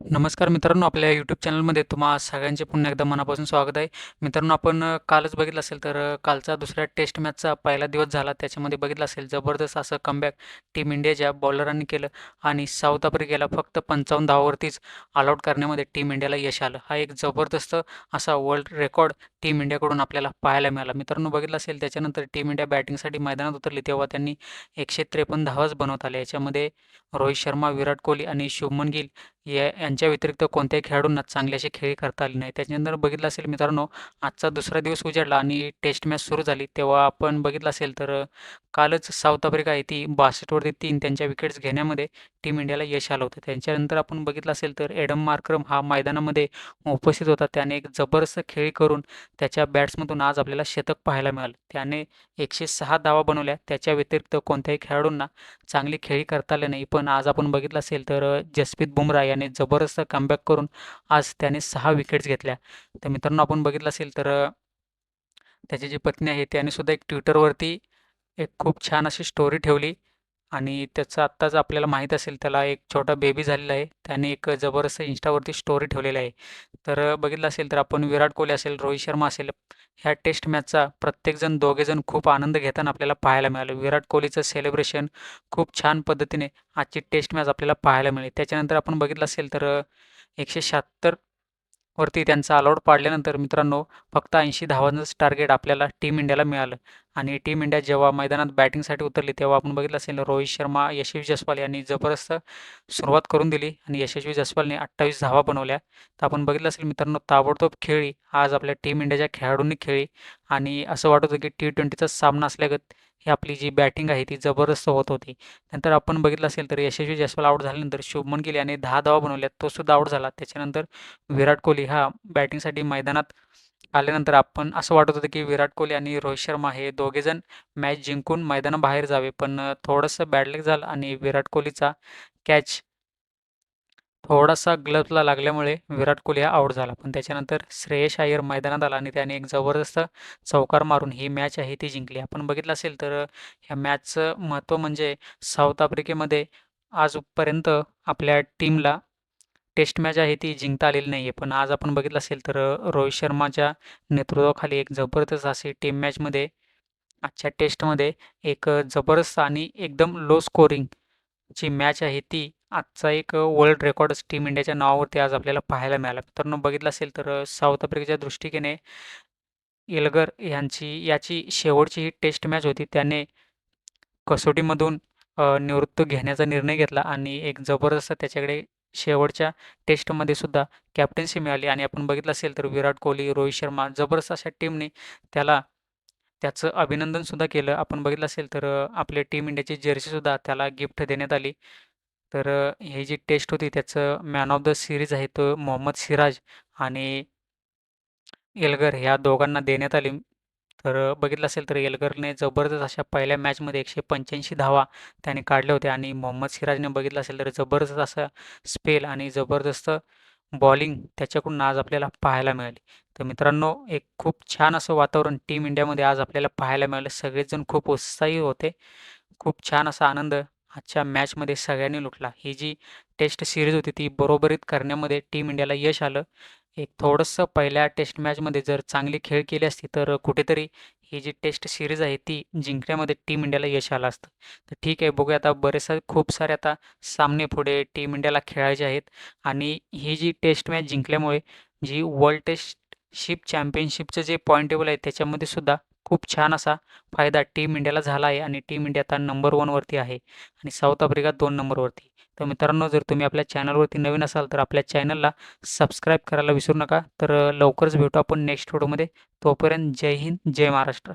नमस्कार मित्रांनो, आपल्या यूट्यूब चॅनलमध्ये तुम्हा सगळ्यांचे पुन्हा एकदा मनापासून स्वागत आहे. मित्रांनो, आपण कालच बघितलं असेल तर कालचा दुसऱ्या टेस्ट मॅचचा पहिला दिवस झाला. त्याच्यामध्ये बघितलं असेल जबरदस्त असं कमबॅक टीम इंडियाच्या बॉलरांनी केलं आणि साऊथ आफ्रिकेला फक्त 55 धावावरतीच ऑलआउट करण्यामध्ये टीम इंडियाला यश आलं. हा एक जबरदस्त असा वर्ल्ड रेकॉर्ड टीम इंडियाकडून आपल्याला पाहायला मिळाला. मित्रांनो, बघितलं असेल त्याच्यानंतर टीम इंडिया बॅटिंगसाठी मैदानात उतरली तेव्हा त्यांनी 153 धावाच बनवत आले याच्यामध्ये रोहित शर्मा, विराट कोहली आणि शुभमन गिल या यांच्या व्यतिरिक्त कोणत्याही खेळाडूंना चांगले असे खेळी करता आले नाही. त्याच्यानंतर बघितलं असेल मित्रांनो, आजचा दुसरा दिवस उजाडला आणि टेस्ट मॅच सुरू झाली. तेव्हा आपण बघितलं असेल तर कालच साऊथ आफ्रिका आहे ती 62 वरती 3 त्यांच्या विकेट्स घेण्यामध्ये टीम इंडियाला यश आलं होतं. त्यांच्यानंतर आपण बघितलं असेल तर एडम मार्क्रम हा मैदानामध्ये उपस्थित होता. त्याने एक जबरदस्त खेळी करून त्याच्या बॅट्समधून आज आपल्याला शतक पाहायला मिळालं. त्याने 106 धावा बनवल्या. त्याच्या व्यतिरिक्त कोणत्याही खेळाडूंना चांगली खेळी करता आली नाही. पण आज आपण बघितलं असेल तर जसप्रीत बुमराह याने जबरदस्त कमबॅक करून आज त्याने सहा विकेट्स घेतल्या. तर मित्रांनो, आपण बघितलं असेल तर त्याची जी पत्नी आहे त्याने सुद्धा एक ट्विटरवरती एक खूप छान अशी स्टोरी ठेवली आणि त्याचं आत्ताच आपल्याला माहीत असेल त्याला एक छोटा बेबी झालेला आहे. त्याने एक जबरदस्त इंस्टावरती स्टोरी ठेवलेली आहे. तर बघितलं असेल तर आपण विराट कोहली असेल, रोहित शर्मा असेल, ह्या टेस्ट मॅचचा प्रत्येकजण दोघेजण खूप आनंद घेताना आपल्याला पाहायला मिळालं. विराट कोहलीचं सेलिब्रेशन खूप छान पद्धतीने आजची टेस्ट मॅच आपल्याला पाहायला मिळाली. त्याच्यानंतर आपण बघितलं असेल तर एकशे शहात्तर वरती त्यांचा ऑलआउट पाडल्यानंतर मित्रांनो, फक्त 80 धावांचंच टार्गेट आपल्याला टीम इंडियाला मिळालं. आणि टीम इंडिया जेव्हा मैदानात बॅटिंगसाठी उतरली तेव्हा आपण बघितलं असेल रोहित शर्मा, यशस्वी जसवाल यांनी जबरदस्त सुरुवात करून दिली आणि यशस्वी जसपालने अठ्ठावीस धावा बनवल्या. तर आपण बघितलं असेल मित्रांनो, ताबडतोब खेळी. आज आपल्या टीम इंडियाच्या खेळाडूंनी खेळी. आणि असं वाटत होतं की टी-20चाच सामना असल्यागत ही आपली जी बॅटिंग आहे ती जबरदस्त होत होती. नंतर आपण बघितलं असेल तर यशस्वी जयस्वाल आउट झाल्यानंतर शुभमन गिल याने दहा धावा बनवल्या. तो सुद्धा आउट झाला. त्याच्यानंतर विराट कोहली हा बॅटिंगसाठी मैदानात आल्यानंतर आपण असं वाटत होतं की विराट कोहली आणि रोहित शर्मा हे दोघेजण मॅच जिंकून मैदानाबाहेर जावे. पण थोडंसं बॅडलेक झालं आणि विराट कोहलीचा कॅच थोडासा ग्लब्सला लागल्यामुळे विराट कोहली हा आऊट झाला. पण त्याच्यानंतर श्रेयस अय्यर मैदानात आला आणि त्याने एक जबरदस्त चौकार मारून ही मॅच आहे ती जिंकली. आपण बघितलं असेल तर ह्या मॅचचं महत्त्व म्हणजे साऊथ आफ्रिकेमध्ये आजपर्यंत आपल्या टीमला टेस्ट मॅच आहे ती जिंकता आलेली नाही आहे. पण आज आपण बघितलं असेल तर रोहित शर्माच्या नेतृत्वाखाली एक जबरदस्त अशी टीम मॅचमध्ये आजच्या टेस्टमध्ये एक जबरदस्त आणि एकदम लो स्कोरिंग जी मॅच आहे ती आजचा एक वर्ल्ड रेकॉर्डच टीम इंडियाच्या नावावरती आज आपल्याला पाहायला मिळाला. मित्रांनो, बघितलं असेल तर साऊथ आफ्रिकेच्या दृष्टीने एलगर यांची याची शेवटची ही टेस्ट मॅच होती. त्याने कसोटीमधून निवृत्त घेण्याचा निर्णय घेतला आणि एक जबरदस्त त्याच्याकडे शेवटच्या टेस्टमध्ये सुद्धा कॅप्टन्सी मिळाली आणि आपण बघितलं असेल तर विराट कोहली, रोहित शर्मा जबरदस्त अशा टीमने त्याला त्याचं अभिनंदनसुद्धा केलं. आपण बघितलं असेल तर आपल्या टीम इंडियाची जर्सीसुद्धा त्याला गिफ्ट देण्यात आली. तर हे ही जी टेस्ट होती त्याचं मॅन ऑफ द सिरीज आहे तो मोहम्मद सिराज आणि एल्गर ह्या दोघांना देण्यात आली. तर बघितलं असेल तर एल्गरने जबरदस्त अशा पहिल्या मॅचमध्ये 185 धावा त्याने काढल्या होत्या आणि मोहम्मद सिराजने बघितलं असेल तर जबरदस्त असा स्पेल आणि जबरदस्त बॉलिंग त्याच्याकडून आज आपल्याला पाहायला मिळाली. तर मित्रांनो, एक खूप छान असं वातावरण टीम इंडियामध्ये आज आपल्याला पाहायला मिळालं. सगळेजण खूप उत्साही होते. खूप छान असा आनंद आजच्या मॅचमध्ये सगळ्यांनी लुटला. ही जी टेस्ट सिरीज होती ती बरोबरीत करण्यामध्ये टीम इंडियाला यश आलं. एक थोडंसं पहिल्या टेस्ट मॅचमध्ये जर चांगली खेळ केली असती तर कुठेतरी ही जी टेस्ट सिरीज आहे ती जिंकण्यामध्ये टीम इंडियाला यश आलं असतं. तर ठीक आहे, बघूया आता बरेचसे खूप सारे आता सामने पुढे टीम इंडियाला खेळायचे आहेत आणि ही जी टेस्ट मॅच जिंकल्यामुळे जी वर्ल्ड टेस्टशिप चॅम्पियनशिपचं जे पॉईंट टेबल आहे त्याच्यामध्ये सुद्धा खूप छान असा फायदा टीम इंडियाला झाला आहे आणि टीम इंडिया आता नंबर वनवरती आहे आणि साऊथ आफ्रिका दोन नंबरवरती. तर मित्रांनो, जर तुम्ही आपल्या चॅनलवरती नवीन असाल तर आपल्या चॅनलला सबस्क्राईब करायला विसरू नका. तर लवकरच भेटू आपण नेक्स्ट व्हिडिओमध्ये. तोपर्यंत जय हिंद, जय महाराष्ट्र.